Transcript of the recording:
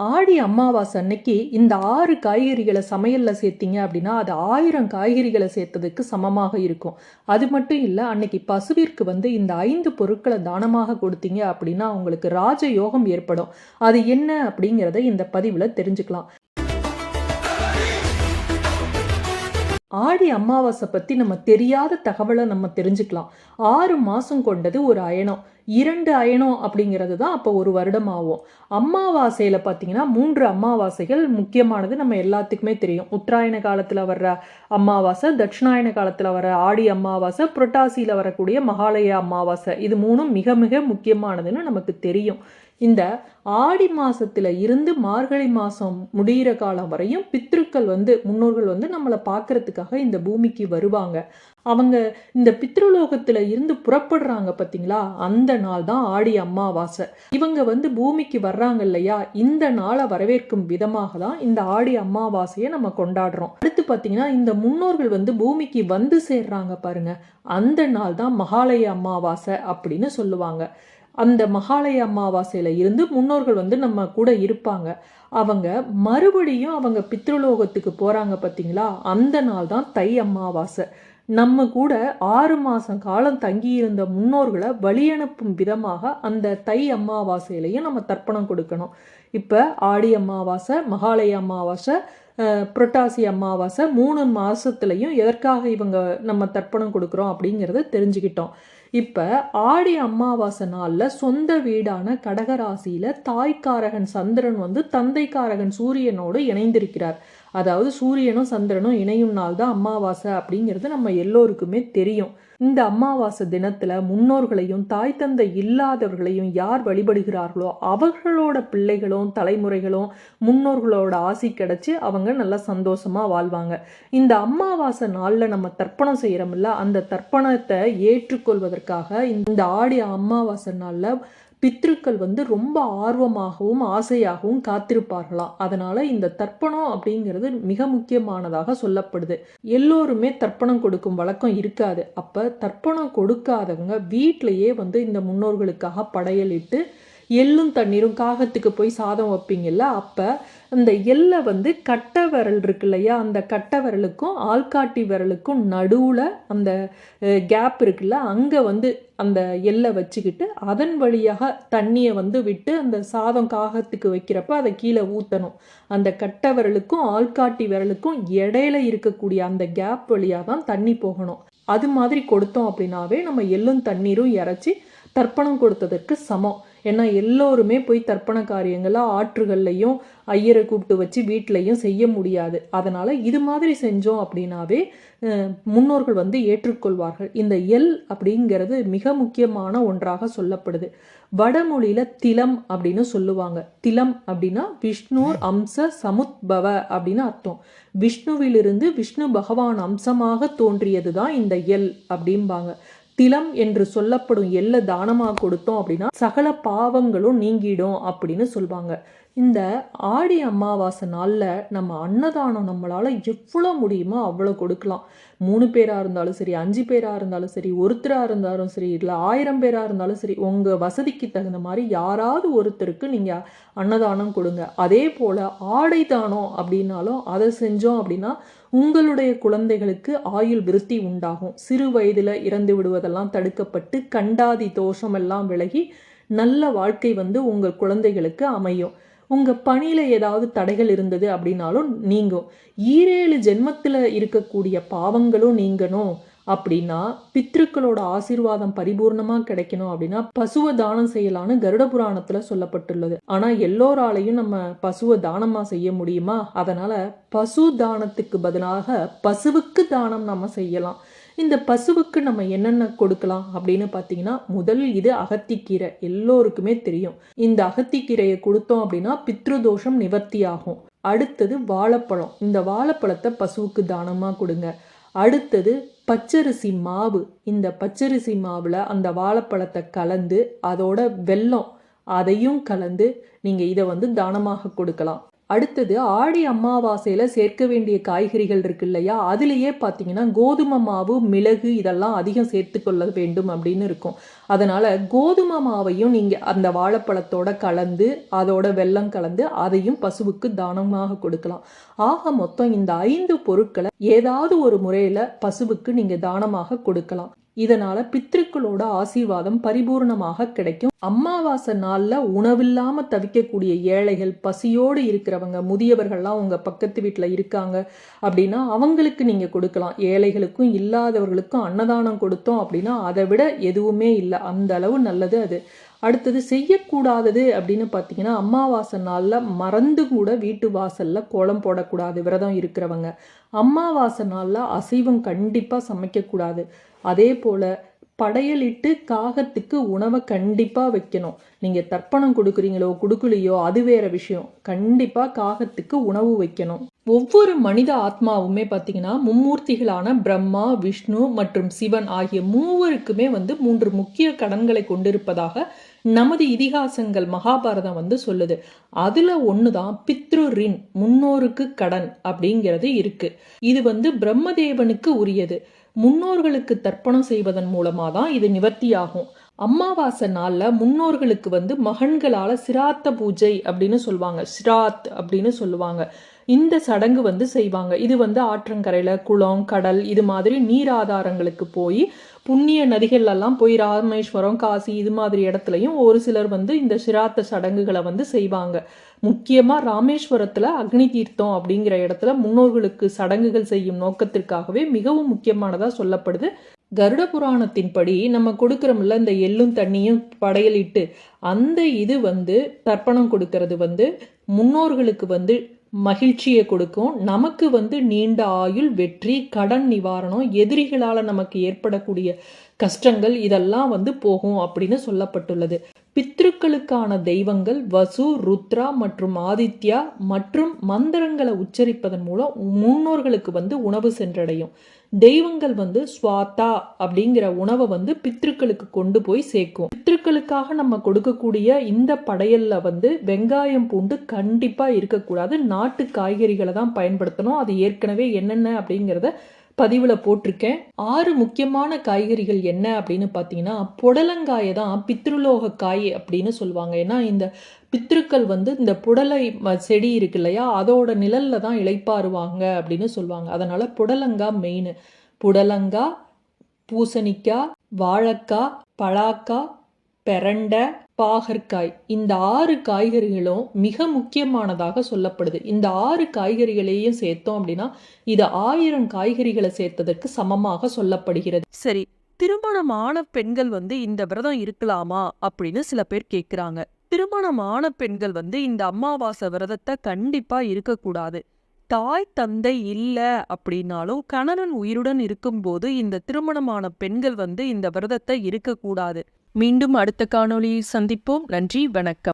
ஆடி அமாவாசை அன்னைக்கு இந்த ஆறு காய்கறிகளை சமையலில் சேர்த்தீங்க அப்படின்னா அது ஆயிரம் காய்கறிகளை சேர்த்ததுக்கு சமமாக இருக்கும். அது மட்டும் இல்லை அன்னைக்கு பசுவிற்கு வந்து இந்த ஐந்து பொருட்களை தானமாக கொடுத்தீங்க அப்படின்னா உங்களுக்கு ராஜ யோகம் ஏற்படும். அது என்ன அப்படிங்கிறத இந்த பதிவில் தெரிஞ்சுக்கலாம். ஆடி அமாவாசை பற்றி நம்ம தெரியாத தகவலை நம்ம தெரிஞ்சுக்கலாம். ஆறு மாதம் கொண்டது ஒரு அயனம். இரண்டு அயனம் அப்படிங்கிறது தான் அப்போ ஒரு வருடம் ஆகும். அமாவாசையில் பார்த்தீங்கன்னா மூன்று அமாவாசைகள் முக்கியமானது நம்ம எல்லாத்துக்குமே தெரியும். உத்தராயண காலத்தில் வர்ற அமாவாசை தட்சிணாயன காலத்தில் வர ஆடி அமாவாசை புரட்டாசியில் வரக்கூடிய மகாலய அமாவாசை. இது மூணும் மிக மிக முக்கியமானதுன்னு நமக்கு தெரியும். இந்த ஆடி மாசத்துல இருந்து மார்கழி மாசம் முடிகிற காலம் வரையும் பித்ருக்கள் வந்து முன்னோர்கள் வந்து நம்மளை பார்க்கறதுக்காக இந்த பூமிக்கு வருவாங்க. அவங்க இந்த பித்ருலோகத்துல இருந்து புறப்படுறாங்க பார்த்தீங்களா அந்த நாள் தான் ஆடி அம்மாவாசை இவங்க வந்து பூமிக்கு வர்றாங்க இல்லையா? இந்த நாளை வரவேற்கும் விதமாக தான் இந்த ஆடி அம்மாவாசையை நம்ம கொண்டாடுறோம். அடுத்து பார்த்தீங்கன்னா இந்த முன்னோர்கள் வந்து பூமிக்கு வந்து சேர்றாங்க பாருங்க. அந்த நாள் தான் மகாலய அமாவாசை அப்படின்னு சொல்லுவாங்க. அந்த மகாலய அமாவாசையில் இருந்து முன்னோர்கள் வந்து நம்ம கூட இருப்பாங்க. அவங்க மறுபடியும் அவங்க பித்ருலோகத்துக்கு போகிறாங்க பார்த்தீங்களா அந்த நாள் தான் தை அமாவாசை. நம்ம கூட ஆறு மாதம் காலம் தங்கியிருந்த முன்னோர்களை வழியனுப்பும் விதமாக அந்த தை அமாவாசையிலையும் நம்ம தர்ப்பணம் கொடுக்கணும். இப்போ ஆடி அமாவாசை மகாலய அமாவாசை புரட்டாசி அமாவாசை மூணு மாதத்துலையும் எதற்காக இவங்க நம்ம தர்ப்பணம் கொடுக்குறோம் அப்படிங்கிறத தெரிஞ்சுக்கிட்டோம். இப்போ ஆடி அமாவாசை நாளில் சொந்த வீடான கடகராசியில் தாய்க்காரகன் சந்திரன் வந்து தந்தைக்காரகன் சூரியனோடு இணைந்திருக்கிறார். அதாவது சூரியனும் சந்திரனும் இணையும் நாள் தான் அமாவாசை அப்படிங்கிறது நம்ம எல்லோருக்குமே தெரியும். இந்த அமாவாசை தினத்துல முன்னோர்களையும் தாய் தந்தை இல்லாதவர்களையும் யார் வழிபடுகிறார்களோ அவர்களோட பிள்ளைகளும் தலைமுறைகளும் முன்னோர்களோட ஆசி கிடைச்சி அவங்க நல்லா சந்தோஷமா வாழ்வாங்க. இந்த அமாவாசை நாள்ல நம்ம தர்ப்பணம் செய்யறோம்ல அந்த தர்ப்பணத்தை ஏற்றுக்கொள்வதற்காக இந்த ஆடி அமாவாசை நாள்ல பித்ருக்கள் வந்து ரொம்ப ஆர்வமாகவும் ஆசையாகவும் காத்திருப்பார்களாம். அதனால இந்த தர்ப்பணம் அப்படிங்கிறது மிக முக்கியமானதாக சொல்லப்படுது. எல்லோருமே தர்ப்பணம் கொடுக்கும் வழக்கம் இருக்காது. அப்ப தர்ப்பணம் கொடுக்காதவங்க வீட்டிலேயே வந்து இந்த முன்னோர்களுக்காக படையலிட்டு எள்ளும் தண்ணீரும் காகத்துக்கு போய் சாதம் வைப்பீங்கல்ல அப்போ அந்த எல்லை வந்து கட்டை விரல் இருக்கு இல்லையா அந்த கட்டை விரலுக்கும் ஆள்காட்டி விரலுக்கும் நடுவில் அந்த கேப் இருக்குல்ல அங்கே வந்து அந்த எல்லை வச்சுக்கிட்டு அதன் வழியாக தண்ணியை வந்து விட்டு அந்த சாதம் காகத்துக்கு வைக்கிறப்ப அதை கீழே ஊற்றணும் அந்த கட்டை விரலுக்கும் ஆள்காட்டி விரலுக்கும் இடையில இருக்கக்கூடிய அந்த கேப் வழியாக தான் தண்ணி போகணும். அது மாதிரி கொடுத்தோம் அப்படின்னாவே நம்ம எள்ளும் தண்ணீரும் இறச்சி தர்ப்பணம் கொடுத்ததற்கு சமம். ஏன்னா எல்லோருமே போய் தர்ப்பண காரியங்களை ஆற்றுகள்லையும் ஐயரை கூப்பிட்டு வச்சு வீட்லையும் செய்ய முடியாது. அதனால் இது மாதிரி செஞ்சோம் அப்படின்னாவே முன்னோர்கள் வந்து ஏற்றுக்கொள்வார்கள். இந்த எல் அப்படிங்கிறது மிக முக்கியமான ஒன்றாக சொல்லப்படுது. வடமொழியில் திலம் அப்படின்னு சொல்லுவாங்க. திலம் அப்படின்னா விஷ்ணுர் அம்ச சமுத்பவ அப்படின்னு அர்த்தம். விஷ்ணுவிலிருந்து விஷ்ணு பகவான் அம்சமாக தோன்றியது தான் இந்த எல் அப்படிம்பாங்க. திலம் என்று சொல்லப்படும் எல்ல தானமாக கொடுத்தோம் அப்படின்னா சகல பாவங்களும் நீங்கிடும் அப்படின்னு சொல்லுவாங்க இந்த ஆடி அமாவாசை நாளில் நம்ம அன்னதானம் நம்மளால் எவ்வளோ முடியுமோ அவ்வளோ கொடுக்கலாம். மூணு பேராக இருந்தாலும் சரி அஞ்சு பேராக இருந்தாலும் சரி ஒருத்தராக இருந்தாலும் சரி இல்லை ஆயிரம் பேராக இருந்தாலும் சரி உங்கள் வசதிக்கு தகுந்த மாதிரி யாராவது ஒருத்தருக்கு நீங்கள் அன்னதானம் கொடுங்க. அதே போல் ஆடை தானம் அப்படின்னாலும் அதை செஞ்சோம் அப்படின்னா உங்களுடைய குழந்தைகளுக்கு ஆயுள் விருத்தி உண்டாகும். சிறு வயதில் இறந்து விடுவதெல்லாம் தடுக்கப்பட்டு கண்டாதி தோஷம் எல்லாம் விலகி நல்ல வாழ்க்கை வந்து உங்கள் குழந்தைகளுக்கு அமையும். உங்கள் பணியில் ஏதாவது தடைகள் இருந்தது அப்படின்னாலும் நீங்கும். ஈரேழு ஜென்மத்தில் இருக்கக்கூடிய பாவங்களும் நீங்கணும். அப்படின்னா பித்ருக்களோட ஆசீர்வாதம் பரிபூர்ணமா கிடைக்கணும் அப்படின்னா பசுவை தானம் செய்யலான்னு கருட புராணத்துல சொல்லப்பட்டுள்ளது. ஆனா எல்லோராலையும் நம்ம பசுவை தானமா செய்ய முடியுமா? அதனால பசு தானத்துக்கு பதிலாக பசுவுக்கு தானம் நம்ம செய்யலாம். இந்த பசுவுக்கு நம்ம என்னென்ன கொடுக்கலாம் அப்படின்னு பார்த்தீங்கன்னா முதல் இது அகத்திக்கீரை. எல்லோருக்குமே தெரியும். இந்த அகத்திக்கீரையை கொடுத்தோம் அப்படின்னா பித்ருதோஷம் நிவர்த்தி ஆகும் அடுத்தது வாழைப்பழம். இந்த வாழைப்பழத்தை பசுவுக்கு தானமாக கொடுங்க. அடுத்தது பச்சரிசி மாவு. இந்த பச்சரிசி மாவில் அந்த வாழைப்பழத்தை கலந்து அதோட வெல்லம் அதையும் கலந்து நீங்கள் இதை வந்து தானமாக கொடுக்கலாம். அடுத்தது ஆடி அம்மாவாசையில் சேர்க்க வேண்டிய காய்கறிகள் இருக்கு இல்லையா? அதுலேயே பார்த்தீங்கன்னா கோதுமை மாவு மிளகு இதெல்லாம் அதிகம் சேர்த்துக்கொள்ள வேண்டும் அப்படின்னு இருக்கும். அதனால் கோதுமை மாவையும் நீங்கள் அந்த வாழைப்பழத்தோட கலந்து அதோட வெல்லம் கலந்து அதையும் பசுவுக்கு தானமாக கொடுக்கலாம். ஆக மொத்தம் இந்த ஐந்து பொருட்களை ஏதாவது ஒரு முறையில் பசுவுக்கு நீங்கள் தானமாக கொடுக்கலாம். இதனால பித்ருக்களோட ஆசீர்வாதம் பரிபூர்ணமாக கிடைக்கும். அமாவாசை நாள்ல உணவில்லாம தவிக்கக்கூடிய ஏழைகள் பசியோடு இருக்கிறவங்க முதியவர்கள்லாம் உங்க பக்கத்து வீட்டில் இருக்காங்க அப்படின்னா அவங்களுக்கு நீங்க கொடுக்கலாம். ஏழைகளுக்கும் இல்லாதவர்களுக்கும் அன்னதானம் கொடுத்தோம் அப்படின்னா அதை விட எதுவுமே இல்லை. அந்த அளவு நல்லது அது. அடுத்தது செய்யக்கூடாதது அப்படின்னு பார்த்தீங்கன்னா அமாவாசை நாளில் மறந்து கூட வீட்டு வாசலில் கோலம் போடக்கூடாது விரதம் இருக்கிறவங்க. அமாவாசை நாளில் அசைவம் கண்டிப்பாக சமைக்கக்கூடாது. அதே போல் படையலிட்டு காகத்துக்கு உணவை கண்டிப்பாக வைக்கணும். நீங்கள் தர்ப்பணம் கொடுக்குறீங்களோ கொடுக்கலையோ அது வேற விஷயம். கண்டிப்பாக காகத்துக்கு உணவு வைக்கணும். ஒவ்வொரு மனித ஆத்மாவுமே பார்த்தீங்கன்னா மும்மூர்த்திகளான பிரம்மா விஷ்ணு மற்றும் சிவன் ஆகிய மூவருக்குமே வந்து மூன்று முக்கிய கடன்களை கொண்டிருப்பதாக நமது இதிகாசங்கள் மகாபாரதம் வந்து சொல்லுது. அதுல ஒண்ணுதான் பித்ரு ரின் முன்னோருக்கு கடன் அப்படிங்கிறது இருக்கு. இது வந்து பிரம்மதேவனுக்கு உரியது. முன்னோர்களுக்கு தர்ப்பணம் செய்வதன் மூலமா தான் இது நிவர்த்தியாகும். அமாவாசை நாளில் முன்னோர்களுக்கு வந்து மகன்களால் சிராத்த பூஜை அப்படின்னு சொல்லுவாங்க. சிராத் அப்படின்னு சொல்லுவாங்க. இந்த சடங்கு வந்து செய்வாங்க. இது வந்து ஆற்றங்கரையில் குளம் கடல் இது மாதிரி நீர் ஆதாரங்களுக்கு போய் புண்ணிய நதிகள்லாம் போய் ராமேஸ்வரம் காசி இது மாதிரி இடத்துலையும் ஒரு சிலர் வந்து இந்த சிராத்த சடங்குகளை வந்து செய்வாங்க. முக்கியமாக ராமேஸ்வரத்தில் அக்னி தீர்த்தம் அப்படிங்கிற இடத்துல முன்னோர்களுக்கு சடங்குகள் செய்யும் நோக்கத்திற்காகவே மிகவும் முக்கியமானதாக சொல்லப்படுது. கருட புராணத்தின்படி நம்ம கொடுக்குறோம்ல இந்த எள்ளும் தண்ணியும் படையலிட்டு அந்த இது வந்து தர்ப்பணம் கொடுக்கறது வந்து முன்னோர்களுக்கு வந்து மகிழ்ச்சியை கொடுக்கும். நமக்கு வந்து நீண்ட ஆயுள் வெற்றி கடன் நிவாரணம் எதிரிகளால் நமக்கு ஏற்படக்கூடிய கஷ்டங்கள் இதெல்லாம் வந்து போகும் அப்படின்னு சொல்லப்பட்டுள்ளது. பித்ருக்களுக்கான தெய்வங்கள் வசு ருத்ரா மற்றும் ஆதித்யா மற்றும் மந்திரங்களை உச்சரிப்பதன் மூலம் முன்னோர்களுக்கு வந்து உணவு சென்றடையும். தெய்வங்கள் வந்து ஸ்வாத்தா அப்படிங்கிற உணவை வந்து பித்ருக்களுக்கு கொண்டு போய் சேர்க்கும். பித்ருக்களுக்காக நம்ம கொடுக்கக்கூடிய இந்த படையல்ல வந்து வெங்காயம் பூண்டு கண்டிப்பா இருக்கக்கூடாது. நாட்டு காய்கறிகளை தான் பயன்படுத்தணும். அது ஏற்கனவே என்னென்ன அப்படிங்கிறத பதிவில் போட்டிருக்கேன். ஆறு முக்கியமான காய்கறிகள் என்ன அப்படின்னு பார்த்தீங்கன்னா புடலங்காயை தான் பித்ருலோக காய் அப்படின்னு சொல்லுவாங்க. ஏன்னா இந்த பித்ருக்கள் வந்து இந்த புடலை ம- செடி இருக்கு இல்லையா அதோட நிழலில் தான் இளைப்பாறுவாங்க அப்படின்னு சொல்லுவாங்க. அதனால் புடலங்காய் மெயின் புடலங்காய் பூசணிக்காய் வாழைக்காய் பலாக்காய் பெரண்டை பாகற்காய். இந்த ஆறு காய்கறிகளும் மிக முக்கியமானதாக சொல்லப்படுது. இந்த ஆறு காய்கறிகளையும் சேர்த்தோம் அப்படின்னா இது ஆயிரம் காய்கறிகளை சேர்த்ததற்கு சமமாக சொல்லப்படுகிறது. சரி திருமணமான பெண்கள் வந்து இந்த விரதம் இருக்கலாமா அப்படின்னு சில பேர் கேட்குறாங்க திருமணமான பெண்கள் வந்து இந்த அமாவாசை விரதத்தை கண்டிப்பா இருக்கக்கூடாது. தாய் தந்தை இல்லை அப்படின்னாலும் கணவன் உயிருடன் இருக்கும்போது இந்த திருமணமான பெண்கள் வந்து இந்த விரதத்தை இருக்கக்கூடாது. மீண்டும் அடுத்த காணொளியில் சந்திப்போம். நன்றி வணக்கம்.